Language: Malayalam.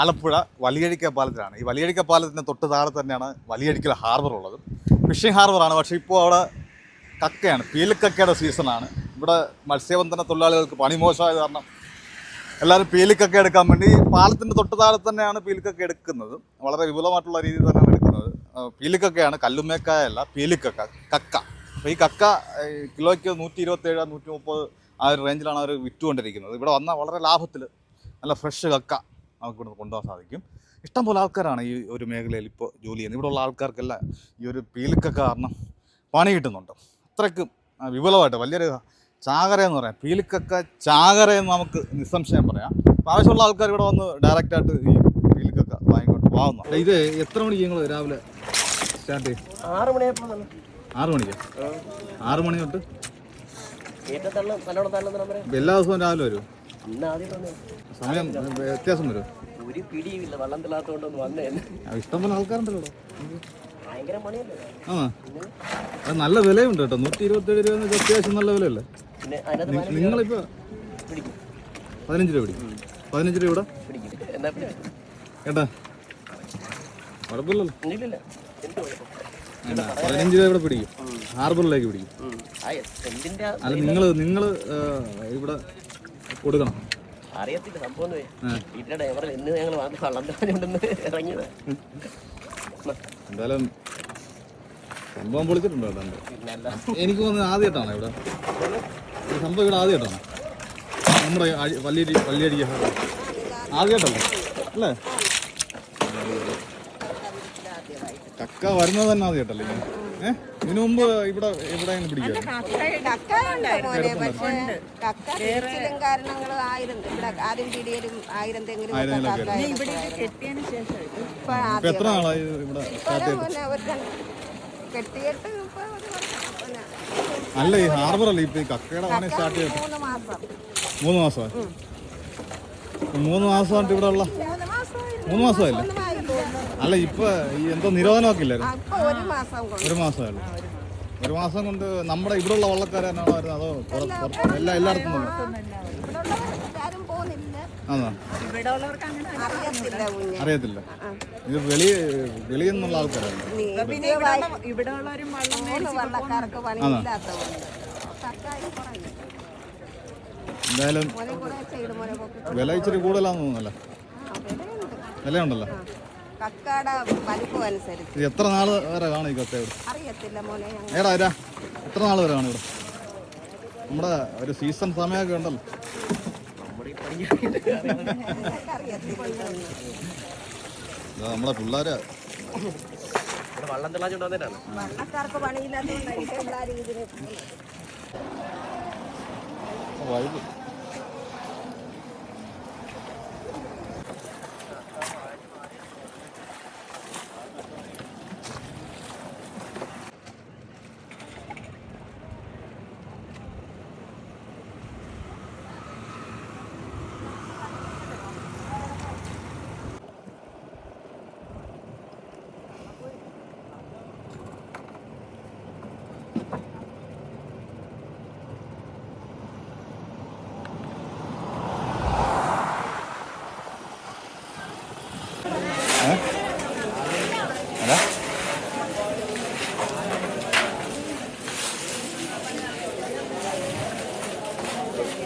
ആലപ്പുഴ വലിയഴിക്ക പാലത്തിലാണ്. ഈ വലിയഴിക്ക പാലത്തിന് തൊട്ട് താഴെ തന്നെയാണ് വലിയഴിക്കൽ ഹാർബർ ഉള്ളത്. ഫിഷിംഗ് ഹാർബറാണ് പക്ഷേ ഇപ്പോൾ അവിടെ കക്കയാണ് പീലിക്കക്കയുടെ സീസണാണ് ഇവിടെ മത്സ്യബന്ധന തൊഴിലാളികൾക്ക് പണി മോശമായ കാരണം എല്ലാവരും പീലിക്കക്ക എടുക്കാൻ വേണ്ടി പാലത്തിന്റെ തൊട്ട് താഴെ തന്നെയാണ് പീലിക്കക്ക എടുക്കുന്നത്. വളരെ വിപുലമായിട്ടുള്ള രീതിയിൽ തന്നെയാണ് എടുക്കുന്നത്. പീലിക്കക്കയാണ് കല്ലുമേക്കായ അല്ല പീലിക്കക്ക കക്ക. അപ്പോൾ ഈ കക്ക കിലോയ്ക്ക് നൂറ്റി ഇരുപത്തേഴ് നൂറ്റി മുപ്പത് ആ ഒരു റേഞ്ചിലാണ് അവർ വിറ്റുകൊണ്ടിരിക്കുന്നത്. ഇവിടെ വന്നാൽ വളരെ ലാഭത്തിൽ നല്ല ഫ്രഷ് കക്ക നമുക്ക് ഇവിടുന്ന് കൊണ്ടുപോകാൻ സാധിക്കും. ഇഷ്ടംപോലെ ആൾക്കാരാണ് ഈ ഒരു മേഖലയിൽ ഇപ്പോൾ ജോലി ചെയ്യുന്നത്. ഇവിടെയുള്ള ആൾക്കാർക്കെല്ലാം ഈ ഒരു പീലിക്കക്ക കാരണം പണി കിട്ടുന്നുണ്ട്. അത്രയ്ക്കും വിപുലമായിട്ട് വലിയൊരു ചാകര എന്ന് പറയാം. പീലിക്കക്ക ചാകര എന്ന് നമുക്ക് നിസ്സംശയം പറയാം. അപ്പോൾ ആവശ്യമുള്ള ആൾക്കാർ ഇവിടെ വന്ന് ഡയറക്റ്റായിട്ട് ഈ പീലിക്കക്ക വാങ്ങിക്കൊണ്ട് പോകുന്നു ഇത് എത്ര മണിക്ക് നിങ്ങൾ രാവിലെ സ്റ്റാർട്ട് ചെയ്യും? ആറ് മണിയായപ്പോൾ വന്നു ആറ് മണിക്ക്? ആറ് മണി തൊട്ട്? എല്ലാ ദിവസവും രാവിലെ വരും. സമയം വ്യത്യാസം വരും. ഒരു പിടിയുമില്ല. വള്ളം തള്ളാത്തോണ്ടൊന്ന് വന്നേ. ഇഷ്ടംപോലെ ആൾക്കാരുണ്ടല്ലോ ആ. അത് നല്ല വിലയുണ്ട് കേട്ടോ. നൂറ്റി ഇരുപത്തേഴ് രൂപ എന്ന് അത്യാവശ്യം നല്ല വിലയല്ലേ? നിങ്ങളിപ്പോ പതിനഞ്ച് രൂപ പിടിക്കും. പതിനഞ്ച് രൂപ ഇവിടെ? കേട്ടാ കുഴപ്പമില്ലല്ലോ. പതിനഞ്ച് രൂപ ഇവിടെ പിടിക്കും. ഹാർബറിലേക്ക് പിടിക്കും. അല്ല നിങ്ങൾ നിങ്ങൾ ഇവിടെ കൊടുക്കണം. അറിയത്തില്ല സംഭവം. വീട്ടിലെ ഡ്രൈവറിൽ ഇന്ന് ഞങ്ങൾ വന്ന് വള്ളം തള്ളിക്കൊണ്ടെന്ന് ഇറങ്ങിയത്. എന്തായാലും സംഭവം പൊളിച്ചിട്ടുണ്ടോ കേട്ടോ എനിക്ക് തോന്നുന്നത് ആദ്യമായിട്ടാണ് ഇവിടെ? സംഭവം ഇവിടെ ആദ്യമായിട്ടാണ്? നമ്മുടെ വലിയ വലിയ വല്യരിക്ക ആദ്യമായിട്ടല്ലേ? അല്ലേ? കക്ക വരുന്നത് തന്നെ ആദ്യമായിട്ടല്ലേ? ഇങ്ങനെ? ഇതിനു മുമ്പ് ഇവിടെ ഇവിടെ കാരണങ്ങൾ ആയിരം ഇവിടെ പിടിയലും ആയിരം തെങ്ങിലും എത്ര നാളായി ഇവിടെ കെട്ടിയിട്ട് അല്ല ഈ ഹാർബർ അല്ലേ ഇപ്പൊ ഈ കക്കയുടെ പണി സ്റ്റാർട്ട് ചെയ്തു മൂന്ന് മാസം. മൂന്ന് മാസമായി? മൂന്ന് മാസമായിട്ട് ഇവിടെ ഉള്ള മൂന്ന് മാസമായില്ല? അല്ല ഇപ്പൊ ഈ എന്തോ നിരോധനമൊക്കെ ഇല്ലായിരുന്നു. ഒരു മാസം കൊണ്ട്. ഒരു മാസം. കൊണ്ട് നമ്മുടെ ഇവിടെയുള്ള വള്ളക്കാരാണോ വരുന്നത്? അതോ എല്ലാ എല്ലായിടത്തും ആണോ? അറിയത്തില്ല ഇത് വെളി വെളിയിൽ നിന്നുള്ള ആൾക്കാരാണ് ഉള്ള- എന്തായാലും വില ഇച്ചിരി കൂടുതലാന്ന് തോന്നുന്നല്ലോ. വിലയുണ്ടല്ലോ. വലിപ്പം അനുസരിച്ച്. ഇത് എത്ര നാൾ വരെ കാണും ഈ കക്ക ഇവിടെ? അറിയത്തില്ല മോനെ ഞങ്ങൾ ഏടാ ആരാ എത്ര നാൾ വരെ കാണും ഇവിടെ? നമ്മുടെ ഒരു സീസൺ സമയമൊക്കെ ഉണ്ടല്ലോ. അറിയത്തില്ല ഇതാ നമ്മുടെ പിള്ളേര്. വള്ളം തള്ളാച്ചോണ്ട് വന്നിട്ടാണ്. വള്ളക്കാർക്ക് പണിയില്ലാത്തതുകൊണ്ടായിരിക്കും എല്ലാവരും ഇതിന് വൈകി